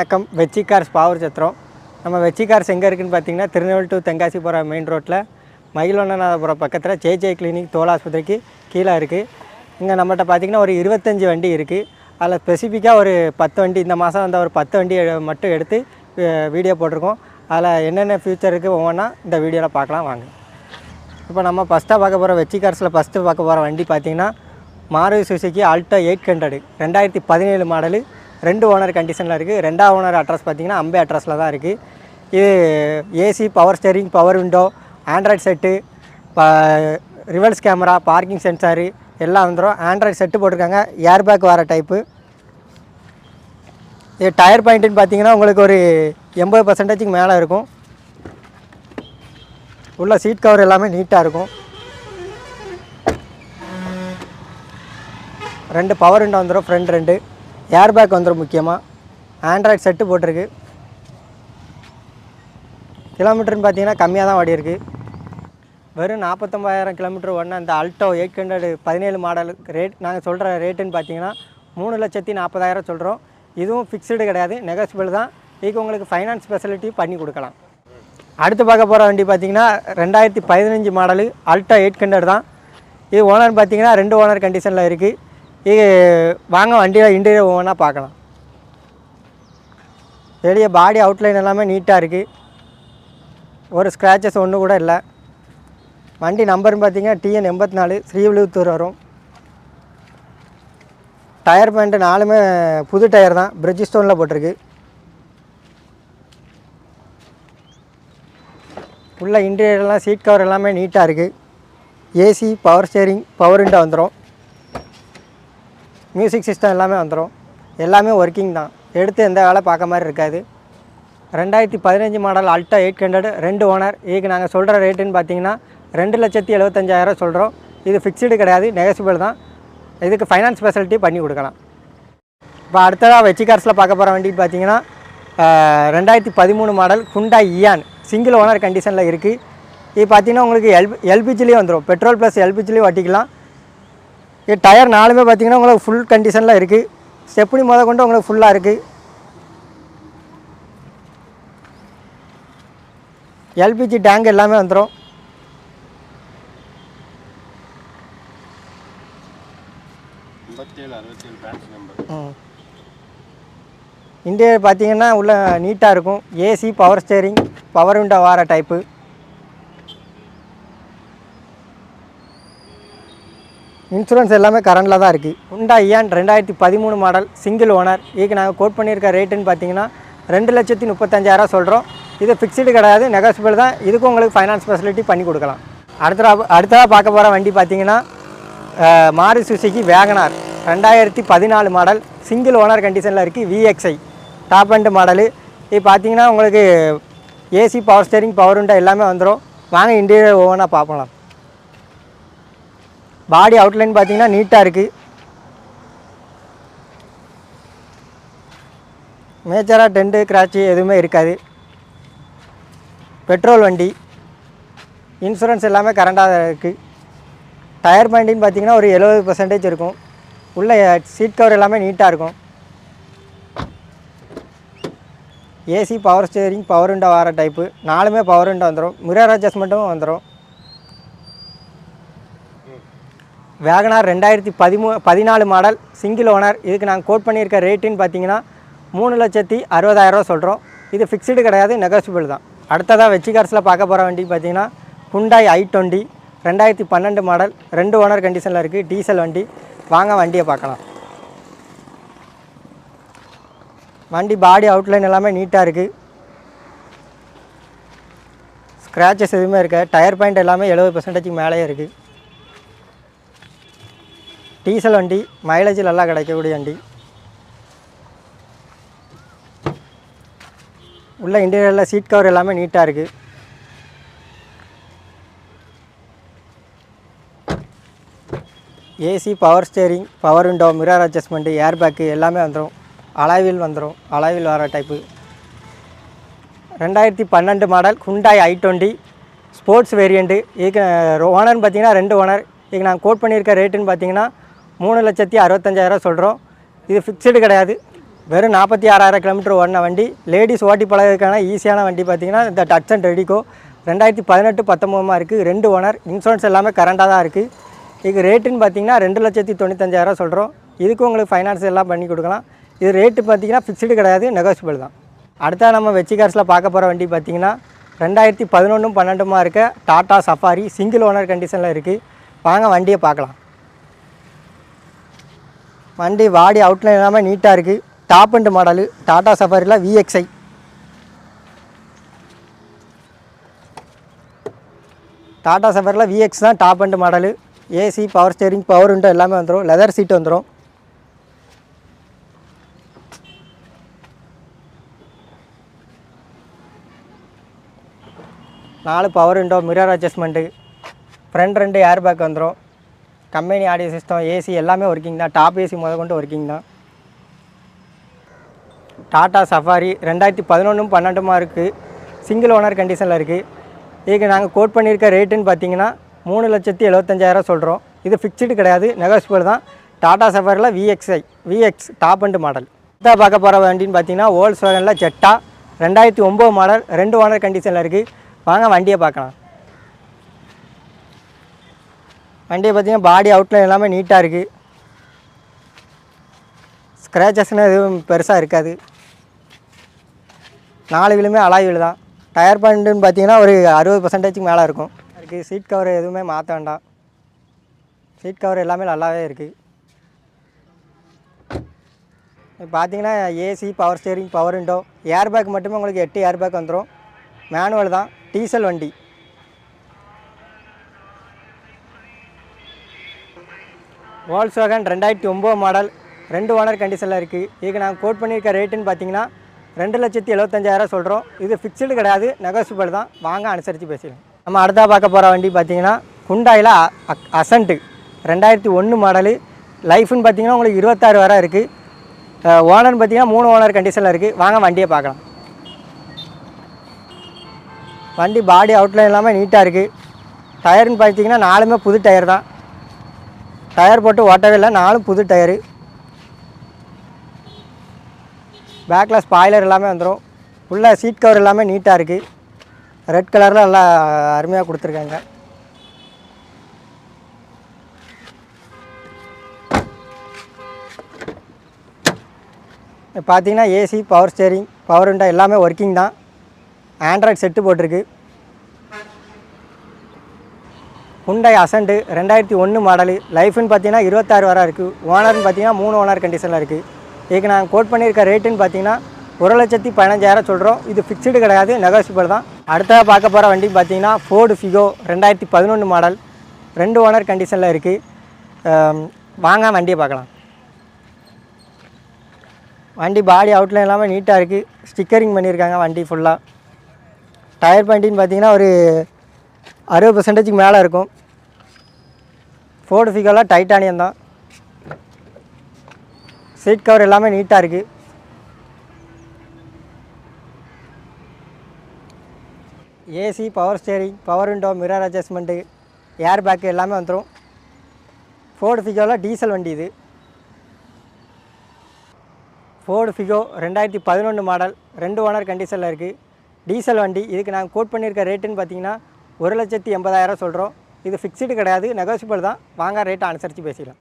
வணக்கம். வெச்சி கார்ஸ் பாவூர் சத்திரம். நம்ம வெச்சி கார்ஸ் எங்கே இருக்குன்னு பார்த்தீங்கன்னா திருநெல்வேலி டு தென்காசி போகிற மெயின் ரோட்டில் மயிலொன்னநாதபுரம் பக்கத்தில் ஜேஜே கிளினிக் தோல் ஆஸ்பத்திரிக்கு கீழே இருக்குது இங்கே நம்மகிட்ட பார்த்தீங்கன்னா ஒரு இருபத்தஞ்சி வண்டி இருக்குது அதில் ஸ்பெசிஃபிக்காக ஒரு பத்து வண்டி இந்த மாதம் வந்த ஒரு பத்து வண்டி மட்டும் எடுத்து வீடியோ போட்டிருக்கோம். அதில் என்னென்ன ஃபியூச்சர் இருக்குது ஒவ்வொன்றா இந்த வீடியோவில் பார்க்கலாம் வாங்க. இப்போ நம்ம ஃபஸ்ட்டாக பார்க்க போகிற வெச்சி கார்ஸில் ஃபஸ்ட்டு பார்க்க போகிற வண்டி பார்த்தீங்கன்னா Maruti Suzuki Alto eight hundred ரெண்டாயிரத்தி பதினேழு மாடலு ரெண்டு ஓனர் கண்டிஷனில் இருக்குது ரெண்டாவது ஓனர் அட்ரஸ் பார்த்தீங்கன்னா அம்பே அட்ரஸில் தான் இருக்குது இது AC power steering power window Android set ப ரிவர்ஸ் கேமரா பார்க்கிங் சென்சாரு எல்லாம் வந்துடும் ஆண்ட்ராய்ட் செட்டு போட்டிருக்காங்க. ஏர்பேக் வர டைப்பு இது டயர் பாயிண்ட்டுன்னு பார்த்தீங்கன்னா உங்களுக்கு ஒரு எண்பது பர்சன்டேஜுக்கு மேலே இருக்கும். உள்ள சீட் கவர் எல்லாமே நீட்டாக இருக்கும். ரெண்டு பவர் விண்டோ வந்துடும் ஃப்ரண்ட் ரெண்டு. ஏர் பேக் வந்துடும் முக்கியமாக ஆண்ட்ராய்ட் செட்டு போட்டிருக்கு கிலோமீட்டர்னு பார்த்தீங்கன்னா கம்மியாக தான் ஓடி இருக்குது வெறும் நாற்பத்தொம்பதாயிரம் கிலோமீட்டர் ஒன்று அந்த அல்டோ எயிட் ஹண்ட்ரட் பதினேழு மாடல் ரேட் நாங்கள் சொல்கிற ரேட்டுன்னு பார்த்தீங்கன்னா மூணு லட்சத்தி நாற்பதாயிரம் சொல்கிறோம் இதுவும் ஃபிக்ஸ்டு கிடையாது நெகோசியபிள் தான். இதுக்கு உங்களுக்கு ஃபைனான்ஸ் ஃபெசிலிட்டி பண்ணி கொடுக்கலாம். அடுத்து பார்க்க போகிற வண்டி பார்த்தீங்கன்னா ரெண்டாயிரத்தி பதினஞ்சு மாடலு அல்டோ எயிட் ஹண்ட்ரட் தான். இது ஓனர் பார்த்தீங்கன்னா ரெண்டு ஓனர் கண்டிஷனில் இருக்குது இது வாங்க வண்டியில் இன்டீரியர் ஒவ்வொன்றா பார்க்கலாம். வெளியே பாடி அவுட்லைன் எல்லாமே நீட்டாக இருக்குது ஒரு ஸ்க்ராச்சஸ் ஒன்று கூட இல்லை. வண்டி நம்பர்னு பார்த்தீங்கன்னா டிஎன் எண்பத்தி நாலு ஸ்ரீவிழுத்தூர் வரும். டயர் பேண்ட்டு நாலுமே புது டயர் தான். பிரிட்ஜ் ஸ்டோனில் போட்டிருக்கு. உள்ள இன்டீரியர்லாம் சீட் கவர் எல்லாமே நீட்டாக இருக்குது AC power steering power window வந்துடும் மியூசிக் சிஸ்டம் எல்லாமே வந்துடும் எல்லாமே ஒர்க்கிங் தான். எடுத்து எந்த வேலை பார்க்க மாதிரி இருக்காது. ரெண்டாயிரத்தி பதினஞ்சு மாடல் அல்டா எயிட் ஹண்ட்ரட் ரெண்டு ஓனர் இதுக்கு நாங்கள் சொல்கிற ரேட்டுன்னு பார்த்தீங்கன்னா ரெண்டு லட்சத்தி எழுபத்தஞ்சாயிரம் சொல்கிறோம் இது ஃபிக்ஸ்டு கிடையாது நெகசிபிள் தான். இதுக்கு ஃபைனான்ஸ் ஃபெசிலிட்டி பண்ணி கொடுக்கலாம். இப்போ அடுத்ததாக வெச்சி கார்ஸில் பார்க்க போகிற வண்டி பார்த்தீங்கன்னா ரெண்டாயிரத்தி பதிமூணு மாடல் குண்டா இயான் சிங்கிள் ஓனர் கண்டிஷனில் இருக்குது இது பார்த்தீங்கன்னா உங்களுக்கு எல் எல்பிஜிலேயே வந்துடும் பெட்ரோல் ப்ளஸ் எல்பிஜிலேயும் ஓட்டிக்கலாம் டயர் நாலுமே பார்த்தீங்கன்னா உங்களுக்கு ஃபுல் கண்டிஷனில் இருக்குது ஸ்டெப்னி முத கொண்டு உங்களுக்கு ஃபுல்லாக இருக்குது எல்பிஜி டேங்க் எல்லாமே வந்துடும் ஐம்பத்தேழு அறுபத்தேழு பிரான்ச் நம்பர் இந்தியா பார்த்தீங்கன்னா உள்ள நீட்டாக இருக்கும். AC power steering power window வார டைப்பு இன்சூரன்ஸ் எல்லாமே கரண்டில் தான் இருக்குது ஹுண்டா இயான் ரெண்டாயிரத்தி பதிமூணு மாடல் சிங்கிள் ஓனர் இதுக்கு நாங்கள் கோட் பண்ணியிருக்க ரேட்டுன்னு பார்த்தீங்கன்னா ரெண்டு லட்சத்தி முப்பத்தஞ்சாயிரம் சொல்கிறோம் இது ஃபிக்ஸ்டு கிடையாது நெகோசியபிள் தான். இதுக்கும் உங்களுக்கு ஃபைனான்ஸ் ஃபெசிலிட்டி பண்ணி கொடுக்கலாம். அடுத்த அடுத்ததாக பார்க்க போகிற வண்டி பார்த்தீங்கன்னா மாறு மாருதி சுசுகி வேகனார். ரெண்டாயிரத்தி பதினாலு மாடல் சிங்கிள் ஓனர் கண்டிஷனில் இருக்குது விஎக்ஸ்ஐ டாப் அண்ட் மாடலு இது பார்த்தீங்கன்னா உங்களுக்கு ஏசி பவர் ஸ்டேரிங் பவர் உண்டா எல்லாமே வந்துடும் வாங்க இன்டீரியர் ஒவ்வொன்றா பார்க்கலாம் பாடி அவுட்லைன் பார்த்தீங்கன்னா நீட்டாக இருக்குது மேஜராக டென்ட்டு கிராச்சு எதுவுமே இருக்காது. பெட்ரோல் வண்டி இன்சூரன்ஸ் எல்லாமே கரண்டாக இருக்குது டயர் பாயிண்டின்னு பார்த்தீங்கன்னா ஒரு எழுபது பர்சன்டேஜ் இருக்கும். உள்ள சீட் கவர் எல்லாமே நீட்டாக இருக்கும். AC power steering power window வர டைப்பு நாலுமே பவர் விண்டோ வந்துடும் மிரர் அட்ஜஸ்ட்மெண்ட்டும் வந்துடும் வேகனார் ரெண்டாயிரத்தி பதிமூ பதினாலு மாடல் சிங்கிள் ஓனர் இதுக்கு நாங்கள் கோட் பண்ணியிருக்க ரேட்டுன்னு பார்த்தீங்கன்னா மூணு லட்சத்தி அறுபதாயிரரூவா சொல்கிறோம் இது ஃபிக்ஸ்டு கிடையாது நெகோசியபிள் தான். அடுத்ததாக வெச்சி கார்ஸில் பார்க்க போகிற வண்டி பார்த்தீங்கன்னா குண்டாய் ஐ டுவெண்ட்டி ரெண்டாயிரத்தி பன்னெண்டு மாடல் ரெண்டு ஓனர் கண்டிஷனில் இருக்குது டீசல் வண்டி. வாங்க வண்டியை பார்க்கலாம். வண்டி பாடி அவுட்லைன் எல்லாமே நீட்டாக இருக்குது ஸ்க்ராச்சஸ் எதுவுமே இருக்க டயர் பாயிண்ட் எல்லாமே எழுபது பர்சன்டேஜுக்கு மேலேயே இருக்குது டீசல் வண்டி மைலேஜ் நல்லா கிடைக்கக்கூடிய வண்டி. உள்ள இன்டீரியரில் சீட் கவர் எல்லாமே நீட்டாக இருக்குது AC power steering power window mirror adjustment air bag எல்லாமே வந்துடும் அலாய்வில் வந்துடும் அலாய்வில் வர டைப்பு ரெண்டாயிரத்தி பன்னெண்டு model Hyundai i twenty sports variant இதுக்கு ஓனர்னு பார்த்தீங்கன்னா ரெண்டு ஓனர் இதுக்கு நான் கோட் பண்ணியிருக்க ரேட்டுன்னு பார்த்தீங்கன்னா மூணு லட்சத்தி அறுபத்தஞ்சாயிரம் சொல்கிறோம் இது ஃபிக்ஸ்டு கிடையாது. வெறும் நாற்பத்தி ஆறாயிரம் கிலோமீட்டர் ஓடின வண்டி. லேடிஸ் ஓட்டி பழகிறதுக்கான ஈஸியான வண்டி பார்த்தீங்கன்னா இந்த டச் அண்ட் ரெடிக்கோ ரெண்டாயிரத்தி பதினெட்டு பத்தொம்பதுமா இருக்குது ரெண்டு ஓனர். இன்சூரன்ஸ் எல்லாமே கரண்டாக தான் இருக்குது இதுக்கு ரேட்டுன்னு பார்த்தீங்கன்னா ரெண்டு லட்சத்தி தொண்ணூத்தஞ்சாயிரம் சொல்கிறோம் இதுக்கு உங்களுக்கு ஃபைனான்ஸ் எல்லாம் பண்ணி கொடுக்கலாம். இது ரேட்டு பார்த்தீங்கன்னா ஃபிக்ஸ்டு கிடையாது நெகோசியபிள் தான். அடுத்தா நம்ம வெச்சி கார்ஸில் பார்க்க போகிற வண்டி பார்த்திங்கன்னா ரெண்டாயிரத்தி பதினொன்றும் பன்னெண்டுமா இருக்க டாட்டா சஃபாரி சிங்கிள் ஓனர் கண்டிஷனில் இருக்குது வாங்க வண்டியை பார்க்கலாம். வண்டி வாடி அவுட்லைன் இல்லாமல் நீட்டாக இருக்குது டாப் அண்ட் மாடலு டாடா சஃபாரியில் விஎக்ஸ்ஐ டாடா சஃபாரியில் விஎக்ஸ் தான் top end model AC power steering power window எல்லாமே வந்துடும் லெதர் சீட் வந்துடும் நாலு power window mirror adjustment front ரெண்டு ஏர் பேக் வந்துடும் கம்பெனி ஆடியோ சிஸ்டம் ஏசி எல்லாமே ஒர்க்கிங் தான். டாப் ஏசி முத கொண்டு ஒர்க்கிங் தான். டாட்டா சஃபாரி ரெண்டாயிரத்தி பதினொன்றும் பன்னெண்டுமா இருக்குது சிங்கிள் ஓனர் கண்டிஷனில் இருக்குது இதுக்கு நாங்கள் கோட் பண்ணியிருக்க ரேட்டுன்னு பார்த்தீங்கன்னா மூணு லட்சத்தி எழுபத்தஞ்சாயிரம் சொல்கிறோம் இது ஃபிக்ஸ்டு கிடையாது நெகோசியபிள் தான். Tata சஃபாரியில் VXI VX top end model இதாக பார்க்க போகிற வண்டின்னு பார்த்தீங்கன்னா ஓல்ஸ் வேகனில் ஜெட்டா ரெண்டாயிரத்தி ஒம்பது மாடல் ரெண்டு ஓனர் கண்டிஷனில் இருக்குது வாங்க வண்டியை பார்க்கலாம். வண்டியை பார்த்தீங்கன்னா பாடி அவுட்லைன் எல்லாமே நீட்டாக இருக்குது ஸ்க்ராச்சஸ்னால் எதுவும் பெருசாக இருக்காது. நாலு வீலுமே அலாய் வீல் தான். டயர் பாயிண்ட்டுன்னு பார்த்தீங்கன்னா ஒரு அறுபது பர்சன்டேஜுக்கு மேலே இருக்கும். இருக்குது சீட் கவர் எதுவுமே மாற்ற வேண்டாம். சீட் கவர் எல்லாமே நல்லாவே இருக்குது பார்த்தீங்கன்னா AC power steering power window air bag மட்டுமே உங்களுக்கு எட்டு ஏர் பேக் வந்துடும் மேனுவல் தான். டீசல் வண்டி. வால்ஸ்வேகன் ரெண்டாயிரத்தி ஒம்பது மாடல் ரெண்டு ஓனர் கண்டிஷனில் இருக்குது இதுக்கு நாங்கள் கோட் பண்ணியிருக்க ரேட்டுன்னு பார்த்தீங்கன்னா ரெண்டு லட்சத்தி எழுபத்தஞ்சாயிரம் சொல்கிறோம் இது ஃபிக்ஸ்டு கிடையாது நெகோசியபிள் தான். வாங்க அனுசரித்து பேசிக்கலாம் நம்ம அடுத்தா பார்க்க போகிற வண்டி பார்த்தீங்கன்னா குண்டாயில் அசண்ட்டு ரெண்டாயிரத்தி ஒன்று மாடலு லைஃப்னு பார்த்தீங்கன்னா உங்களுக்கு இருபத்தாறு வரை இருக்குது ஓனர்னு பார்த்தீங்கன்னா மூணு ஓனர் கண்டிஷனில் இருக்குது வாங்க வண்டியை பார்க்கலாம். வண்டி பாடி அவுட்லைன் இல்லாமல் நீட்டாக இருக்குது டயர்னு பார்த்தீங்கன்னா நாலுமே புது டயர் தான். டயர் போட்டு ஓட்டவே இல்லை. நாலும் புது டயரு. பேக்கில் ஸ்பாய்லர் எல்லாமே வந்துடும் உள்ளே சீட் கவர் எல்லாமே நீட்டாக இருக்குது ரெட் கலரில் நல்லா அருமையாக கொடுத்துருக்காங்க. பார்த்தீங்கன்னா AC power steering power window எல்லாமே ஒர்க்கிங் தான். ஆண்ட்ராய்ட் செட்டு போட்டிருக்கு. ஹுண்டாய் அசண்ட்டு ரெண்டாயிரத்தி ஒன்று மாடலு லைஃப்னு பார்த்தீங்கன்னா இருபத்தாறு வரை இருக்குது ஓனர்னு பார்த்தீங்கன்னா மூணு ஓனர் கண்டிஷனில் இருக்குது இதுக்கு நாங்கள் கோட் பண்ணியிருக்க ரேட்டுன்னு பார்த்தீங்கன்னா ஒரு லட்சத்தி பதினஞ்சாயிரம் சொல்கிறோம் இது ஃபிக்ஸ்டு கிடையாது நெகோசியபிள் தான். அடுத்ததாக பார்க்க போகிற வண்டி பார்த்தீங்கன்னா ஃபோர்டு ஃபிகோ ரெண்டாயிரத்தி பதினொன்று மாடல் ரெண்டு ஓனர் கண்டிஷனில் இருக்குது வாங்க வண்டியை பார்க்கலாம். வண்டி பாடி அவுட்லைன் இல்லாமல் நீட்டாக இருக்குது ஸ்டிக்கரிங் பண்ணியிருக்காங்க வண்டி ஃபுல்லாக டயர் பண்டின்னு பார்த்தீங்கன்னா ஒரு அறுபது பர்சன்டேஜுக்கு மேலே இருக்கும். ஃபோர்டு ஃபிகோலாம் டைட்டானியம் தான். சீட் கவர் எல்லாமே நீட்டாக இருக்குது AC power steering power window mirror adjustment air bag எல்லாமே வந்துடும் ஃபோர்டு ஃபிகோவில் டீசல் வண்டி இது. ஃபோர்டு ஃபிகோ ரெண்டாயிரத்தி பதினொன்று மாடல் ரெண்டு ஓனர் கண்டிஷனில் இருக்குது டீசல் வண்டி இதுக்கு நாங்கள் கோட் பண்ணியிருக்க ரேட்டுன்னு பார்த்தீங்கன்னா ஒரு லட்சத்தி எண்பதாயிரம் சொல்கிறோம் இது ஃபிக்ஸ்டு கிடையாது. நெகோசியபிள் தான். வாங்க ரேட்டை அனுசரித்து பேசிக்கலாம்.